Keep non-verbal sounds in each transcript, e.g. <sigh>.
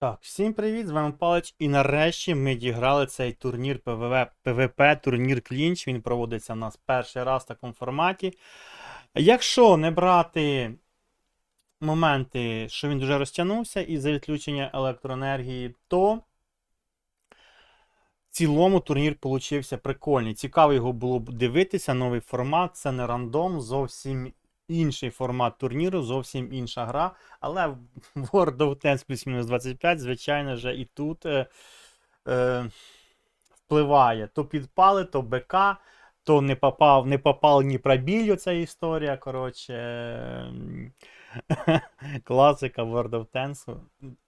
Так, всім привіт, з вами Палич. І нарешті ми діграли цей турнір ПВВ, ПВП, турнір Клінч. Він проводиться у нас перший раз в такому форматі. Якщо не брати моменти, що він дуже розтягнувся із-за відключення електроенергії, то в цілому турнір получився прикольний. Цікаво його було б дивитися, новий формат, це не рандом, зовсім інший формат турніру, зовсім інша гра. Але World of Tanks плюс мінус 25, звичайно ж, і тут е, е, впливає. То підпали, то БК, то не попав, не попав ні пробіль ця історія. Коротше. ем, <laughs> Класика World of Tanks,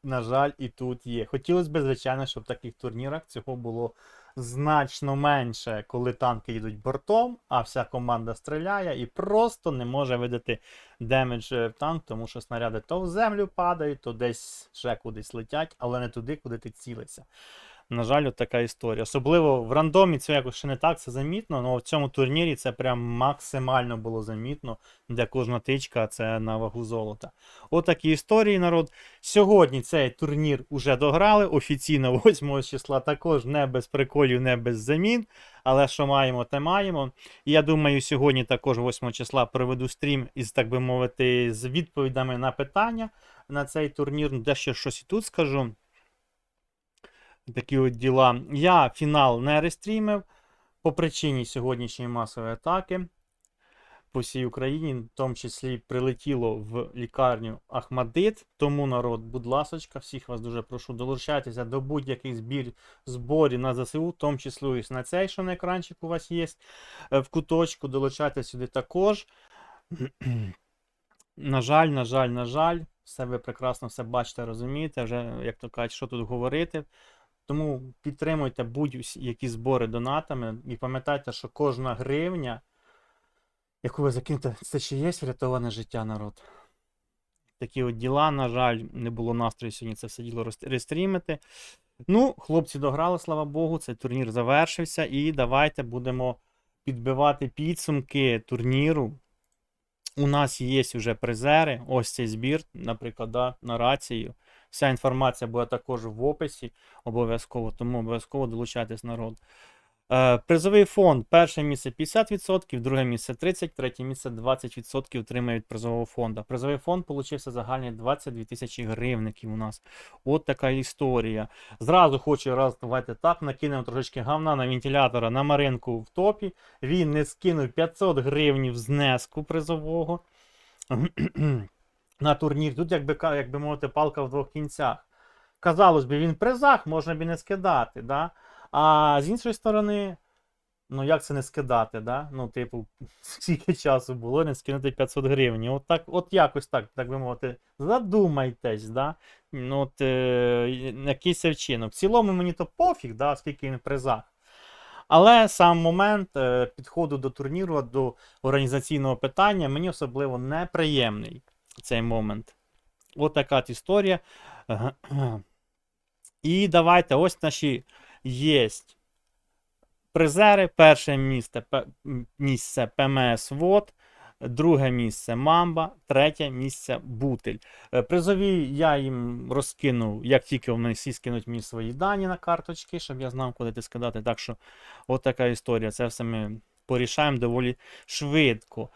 на жаль, і тут є. Хотілося б, звичайно, щоб в таких турнірах цього було значно менше, коли танки йдуть бортом, а вся команда стріляє і просто не може видати демедж в танк, тому що снаряди то в землю падають, то десь ще кудись летять, але не туди, куди ти цілишся. На жаль, от така історія. Особливо в рандомі це якось ще не так це замітно, але в цьому турнірі це прям максимально було замітно, де кожна тичка це на вагу золота. От такі історії, народ. Сьогодні цей турнір уже дограли. Офіційно <laughs> 8 числа також не без приколів, не без замін. Але що маємо, те маємо. І я думаю, сьогодні також 8 числа проведу стрім із, так би мовити, з відповідями на питання на цей турнір. Дещо щось і тут скажу. Такі от діла. Я фінал не рестрімив по причині сьогоднішньої масової атаки по всій Україні, в тому числі прилетіло в лікарню Ахмадит. Тому народ, будь ласочка, всіх вас дуже прошу долучайтеся до будь-яких збір, зборів на ЗСУ, в тому числі і на цей, що на екранчик у вас є е, в куточку. Долучайтеся сюди також. <clears throat> на жаль, на жаль, на жаль, все ви прекрасно все бачите, розумієте, вже, як то кажуть, що тут говорити. Тому підтримуйте будь-які збори донатами і пам'ятайте, що кожна гривня, яку ви закинете, це ще є врятоване життя народ. Такі от діла, на жаль, не було настрою сьогодні це все діло рестрімити. Ну, хлопці дограли, слава Богу, цей турнір завершився. І давайте будемо підбивати підсумки турніру. У нас є вже призери. Ось цей збір, наприклад, да, на рацію. Вся інформація буде також в описі обов'язково, тому обов'язково долучайтесь народ. Е, призовий фонд. Перше місце 50%, друге місце 30%, третє місце 20% отримає від призового фонду. Призовий фонд получився загальний 22 тисячі гривників у нас. От така історія. Зразу хочу раз, давайте так, накинемо трошечки гавна на вентилятора на Маринку в топі. Він не скинув 500 гривнів знеску призового <clears throat> на турнір. Тут, якби, ка- як би мовити, палка в двох кінцях. Казалось би, він призах, можна б і не скидати. Да? А з іншої сторони, ну як це не скидати? Да? Ну, типу, <laughs> скільки часу було не скинути 500 гривень. От, так, от якось так, так би мовити, задумайтесь, да? ну, от, е, якийсь вчинок. В цілому мені то пофіг, да, скільки він призах. Але сам момент е, підходу до турніру, до організаційного питання, мені особливо неприємний цей момент. От така от історія. <clears throat> І давайте ось наші є призери. Перше місце, місце ПМС ВОД, друге місце Мамба, третє місце Бутель. Е, Призові я їм розкинув, як тільки вони всі скинуть мені свої дані на карточки, щоб я знав, куди ти скидати. Так що, от така історія. Це все ми порішаємо доволі швидко.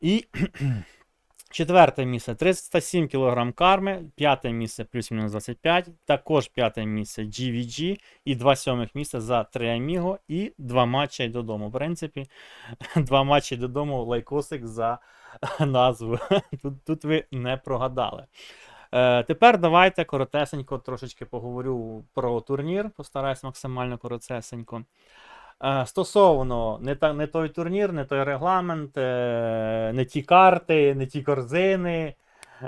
І <clears throat> Четверте місце 307 кг карми, п'яте місце плюс-мінус 25, також п'яте місце GVG і два сьомих місця за 3 Аміго і два матчі й додому. В принципі, <laughs> два матчі додому лайкосик за <laughs> назву. <laughs> Тут, тут ви не прогадали. Е, тепер давайте коротесенько трошечки поговорю про турнір. Постараюсь максимально коротесенько. Е, Стосовно не, та, не той турнір, не той регламент, е, не ті карти, не ті корзини.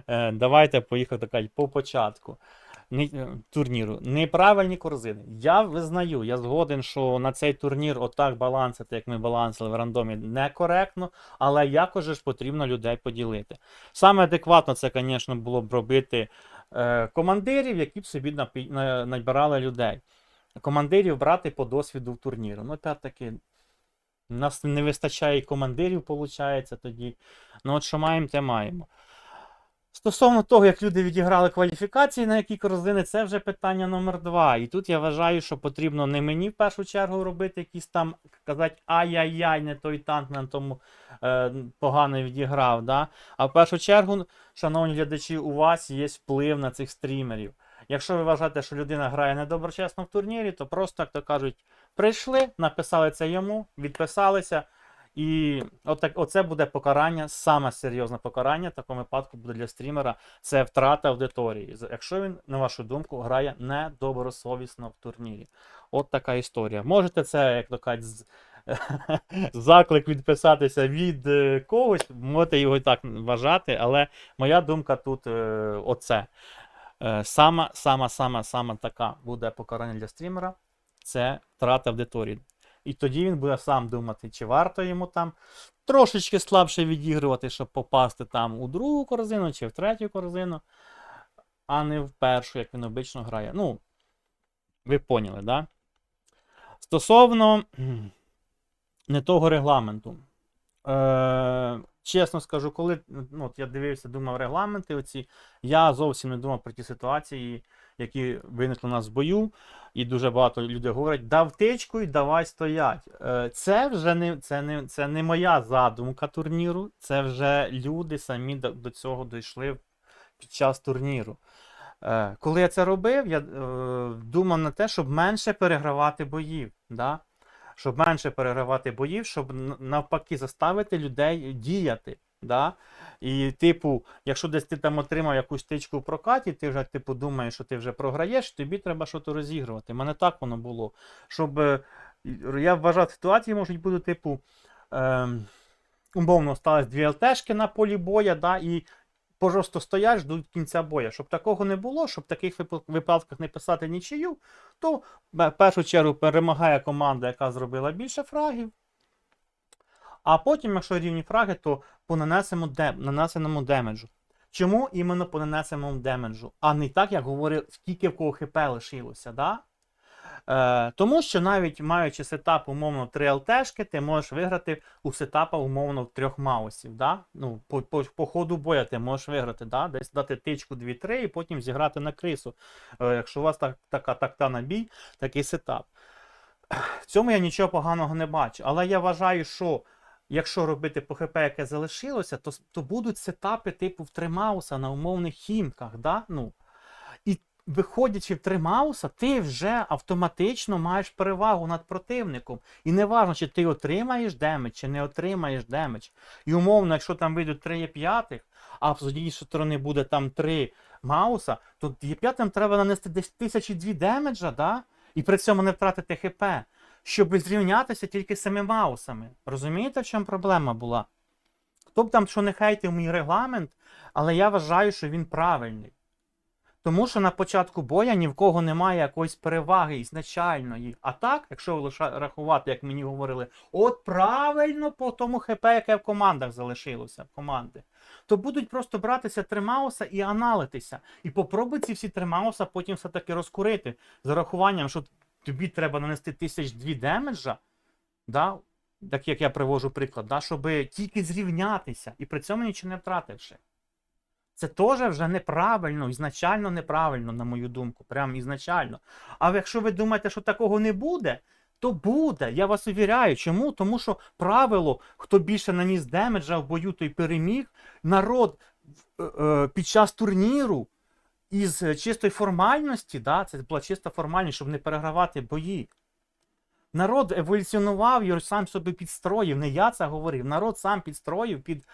Е, Давайте поїхати так по початку турніру. Неправильні корзини. Я визнаю, я згоден, що на цей турнір отак балансити, як ми балансили в рандомі, некоректно, але якось ж потрібно людей поділити. Саме адекватно це, звісно, було б робити командирів, які б собі набирали людей командирів брати по досвіду в турніру. Ну, опять-таки, нас не вистачає командирів, виходить, тоді. Ну, от що маємо, те маємо. Стосовно того, як люди відіграли кваліфікації, на які корзини, це вже питання номер два. І тут я вважаю, що потрібно не мені в першу чергу робити якісь там, казати ай-яй-яй, не той танк на тому е, погано відіграв. Да? А в першу чергу, шановні глядачі, у вас є вплив на цих стрімерів. Якщо ви вважаєте, що людина грає недоброчесно в турнірі, то просто, як то кажуть, прийшли, написали це йому, відписалися. І отак, оце буде покарання, саме серйозне покарання в такому випадку буде для стрімера. Це втрата аудиторії. Якщо він, на вашу думку, грає недобросовісно в турнірі. От така історія. Можете це, як то кажуть, <laughs> заклик відписатися від е, когось, можете його і так вважати, але моя думка тут е, оце. Е, Сама, сама, сама, сама така буде покарання для стрімера. Це втрата аудиторії. І тоді він буде сам думати, чи варто йому там трошечки слабше відігрувати, щоб попасти там у другу корзину чи в третю корзину, а не в першу, як він обично грає. Ну, ви поняли, да? Стосовно <clears throat> не того регламенту. Е, чесно скажу, коли ну, от я дивився, думав регламенти оці, я зовсім не думав про ті ситуації, які виникли у нас в бою. І дуже багато людей говорять, дав тичку і давай стоять. Е, Це вже не, це не, це не моя задумка турніру, це вже люди самі до, до цього дійшли під час турніру. Е, Коли я це робив, я е, думав на те, щоб менше перегравати боїв. Да? Щоб менше перегравати боїв, щоб навпаки заставити людей діяти. Да? І, типу, якщо десь ти там отримав якусь тичку в прокаті, ти вже типу думаєш, що ти вже програєш, тобі треба щось розігрувати. У мене так воно було. Щоб е, я вважав, ситуації можуть бути, типу, ем, умовно, сталося дві ЛТшки на полі боя, да, і просто стоять, ждуть кінця боя. Щоб такого не було, щоб в таких випа- випадках не писати нічию, то в першу чергу перемагає команда, яка зробила більше фрагів. А потім, якщо рівні фраги, то по нанесеному демеджу. Чому іменно по нанесеному демеджу, а не так, як говорив, скільки в кого хп лишилося, да? Е, тому що навіть маючи сетап умовно 3 ЛТшки, ти можеш виграти у сетапа умовно в трьох маусів. Да? Ну, по, по, по ходу боя ти можеш виграти, да? десь дати тичку 2-3 і потім зіграти на крису. Е, якщо у вас так, така такта на бій, такий сетап. В цьому я нічого поганого не бачу. Але я вважаю, що якщо робити по ХП, яке залишилося, то, то будуть сетапи типу в тримауса на умовних хімках. Да? Ну, виходячи в тримауса, ти вже автоматично маєш перевагу над противником. І не важно, чи ти отримаєш демедж, чи не отримаєш демедж. І умовно, якщо там вийдуть 3 є п'ятих, а з однієї сторони буде там 3 мауса, то є п'ятим треба нанести десь тисячі дві демеджа, да? і при цьому не втратити ХП, щоб зрівнятися тільки з самими маусами. Розумієте, в чому проблема була? Хто б там що не хейтив мій регламент, але я вважаю, що він правильний. Тому що на початку боя ні в кого немає якоїсь переваги ізначальної. А так, якщо лише рахувати, як мені говорили, от правильно по тому ХП, яке в командах залишилося команди, то будуть просто братися тримауса і аналитися. І попробуй ці всі тримауса потім все-таки розкурити з урахуванням, що тобі треба нанести тисяч дві демеджа, да? так як я привожу приклад, да? щоб тільки зрівнятися і при цьому нічого не втративши. Це теж вже неправильно, ізначально неправильно, на мою думку. Прям ізначально. А якщо ви думаєте, що такого не буде, то буде. Я вас увіряю. Чому? Тому що правило, хто більше наніс демеджа в бою, той переміг. Народ е, е, під час турніру із чистої формальності, да, це була чиста формальність, щоб не перегравати бої. Народ еволюціонував і сам собі підстроїв. Не я це говорив. Народ сам підстроїв під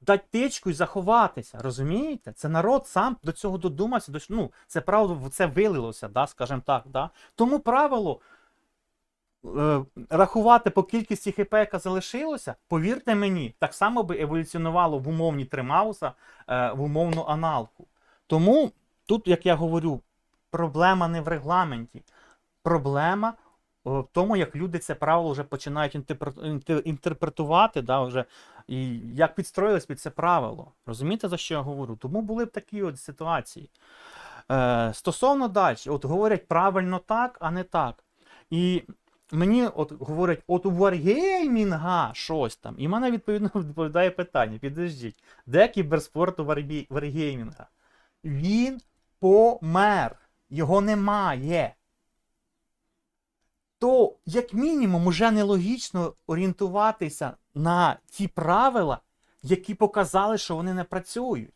дати тичку і заховатися. Розумієте? Це народ сам до цього додумався. До, ну, це правило в це вилилося, да, скажімо так. Да? Тому правило е, рахувати по кількості хп, яка залишилося, повірте мені, так само би еволюціонувало в умовні тримауса, е, в умовну аналку. Тому тут, як я говорю, проблема не в регламенті. Проблема в тому, як люди це правило вже починають інтерпре- інтерпретувати, да, вже, і як підстроїлись під це правило. Розумієте, за що я говорю? Тому були б такі от ситуації. Е, стосовно далі, от говорять правильно так, а не так. І мені от говорять, от у Wargaming щось там. І в мене відповідно <laughs> відповідає питання: підождіть, де кіберспорт у Wargaming? Він помер. Його немає. То, як мінімум, уже нелогічно орієнтуватися на ті правила, які показали, що вони не працюють.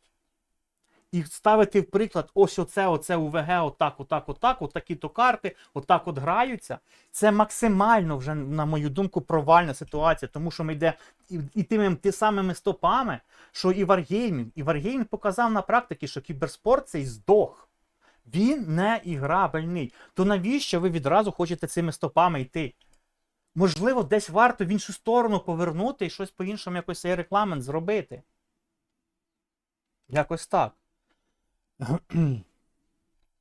І ставити в приклад, ось оце, оце УВГ, отак, отак, отак, отакі то карти, отак от граються. Це максимально вже, на мою думку, провальна ситуація, тому що ми йде і, і тими ті самими стопами, що і Wargaming. І Wargaming показав на практиці, що кіберспорт цей здох. Він не іграбельний. То навіщо ви відразу хочете цими стопами йти? Можливо, десь варто в іншу сторону повернути і щось по-іншому якось цей рекламент зробити. Якось так. <clears throat>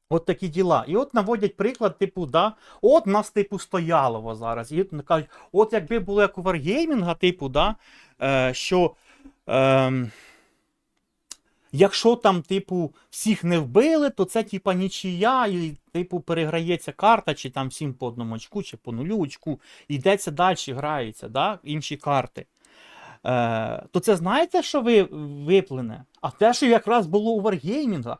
От такі діла. І от наводять приклад, типу, да, от нас, типу, стоялово зараз. І кажуть, от якби було як у Wargaming, типу, да, е, що. Е, Якщо там, типу, всіх не вбили, то це типа нічия, і, типу, переграється карта, чи там всім по одному очку, чи по нулю очку, йдеться далі, грається, да? інші карти. Е, то це знаєте, що ви виплине? А те, що якраз було у Wargaming,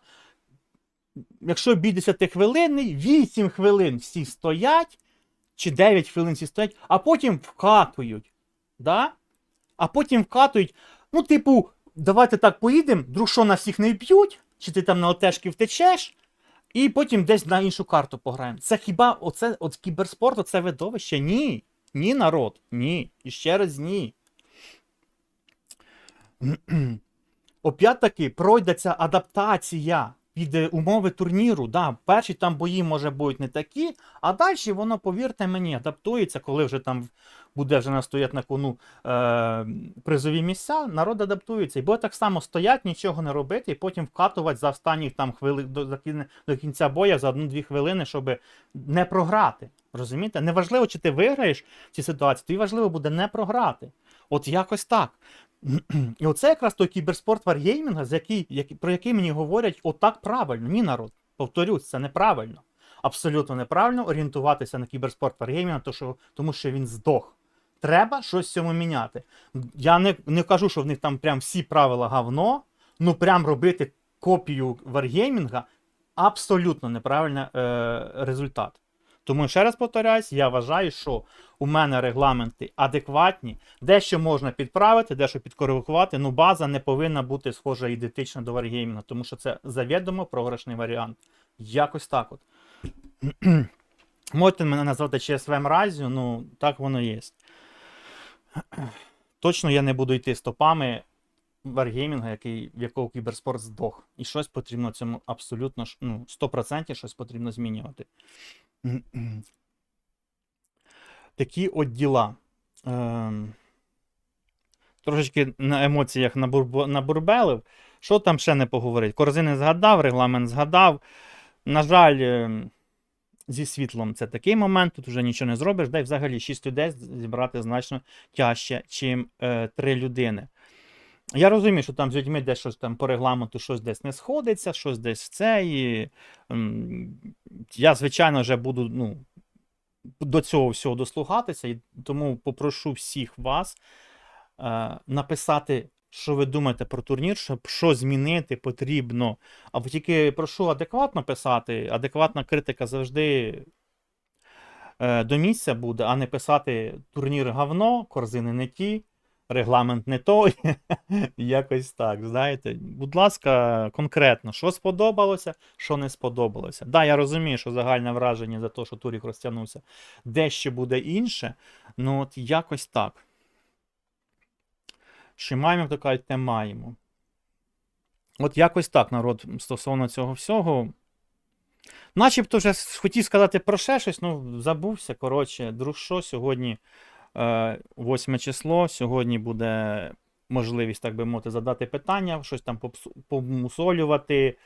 якщо бій 10 хвилинний, 8 хвилин всі стоять, чи 9 хвилин всі стоять, а потім вкатують. Да? А потім вкатують, ну, типу, давайте так поїдемо, друг що на всіх не вб'ють, чи ти там на отешки втечеш, і потім десь на іншу карту пограємо. Це хіба оце, от кіберспорт, оце видовище? Ні. Ні, народ, ні. І ще раз ні. Опять-таки пройдеться адаптація під умови турніру. Да, перші там бої, може, будуть не такі, а далі воно, повірте мені, адаптується, коли вже там буде вже настоять на кону е, призові місця, народ адаптується. І буде так само стоять, нічого не робити, і потім вкатувати за останні там хвили до, до кінця боя за одну-дві хвилини, щоб не програти. Розумієте? Неважливо, чи ти виграєш в цій ситуації, тобі важливо буде не програти. От якось так. <clears throat> І оце якраз той кіберспорт варгеймінга, який, про який мені говорять отак правильно. Ні, народ. Повторюсь, це неправильно. Абсолютно неправильно орієнтуватися на кіберспорт варгеймінга, тому що він здох. Треба щось цьому міняти. Я не, не кажу, що в них там прям всі правила говно, ну прям робити копію варгеймінга абсолютно неправильний е, результат. Тому ще раз повторяюсь, я вважаю, що у мене регламенти адекватні, дещо можна підправити, дещо підкоригувати, ну база не повинна бути схожа ідентична до Wargaming, тому що це завідомо програшний варіант. Якось так от. <clears throat> Можете мене назвати ЧСВ мразю, ну так воно є. Точно я не буду йти стопами Wargaming, який, в якого кіберспорт здох. І щось потрібно цьому абсолютно ну, 100% щось потрібно змінювати. <clears throat> Такі от діла. Ем, трошечки на емоціях набурбелив. Що там ще не поговорить? Корзини згадав, регламент згадав. На жаль, ем, зі світлом це такий момент, тут вже нічого не зробиш. Дай взагалі 6 людей зібрати значно тяжче, е, 3 людини. Я розумію, що там з людьми десь щось там по регламенту щось десь не сходиться, щось десь це. І, я, звичайно, вже буду ну, до цього всього дослухатися, і тому попрошу всіх вас е, написати, що ви думаєте про турнір, щоб що змінити потрібно. Або тільки прошу адекватно писати. Адекватна критика завжди е, до місця буде, а не писати турнір говно, корзини не ті. Регламент не той, <laughs> якось так. Знаєте, будь ласка, конкретно, що сподобалося, що не сподобалося. Да, я розумію, що загальне враження за те, що Турік розтягнувся, дещо буде інше. Ну, от якось так. Що маємо, то кажуть, те маємо. От якось так, народ, стосовно цього всього. Начебто вже хотів сказати про ще щось, ну забувся. Коротше, друг що, сьогодні 8 число. Сьогодні буде можливість, так би мовити, задати питання, щось там помусолювати,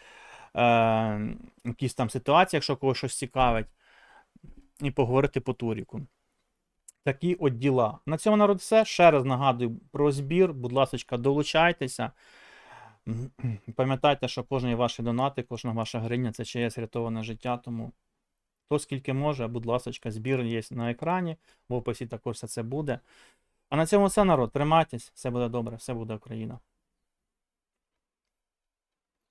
е, якісь там ситуації, якщо когось щось цікавить, і поговорити по туріку. Такі от діла. На цьому народ все. Ще раз нагадую про збір. Будь ласка, долучайтеся. <clears throat> Пам'ятайте, що кожні ваші донати, кожна ваша гривня це чиєсь рятоване життя, тому Хто скільки може, будь ласка, збір є на екрані, в описі також все це буде. А на цьому все, народ. Тримайтесь, все буде добре, все буде Україна.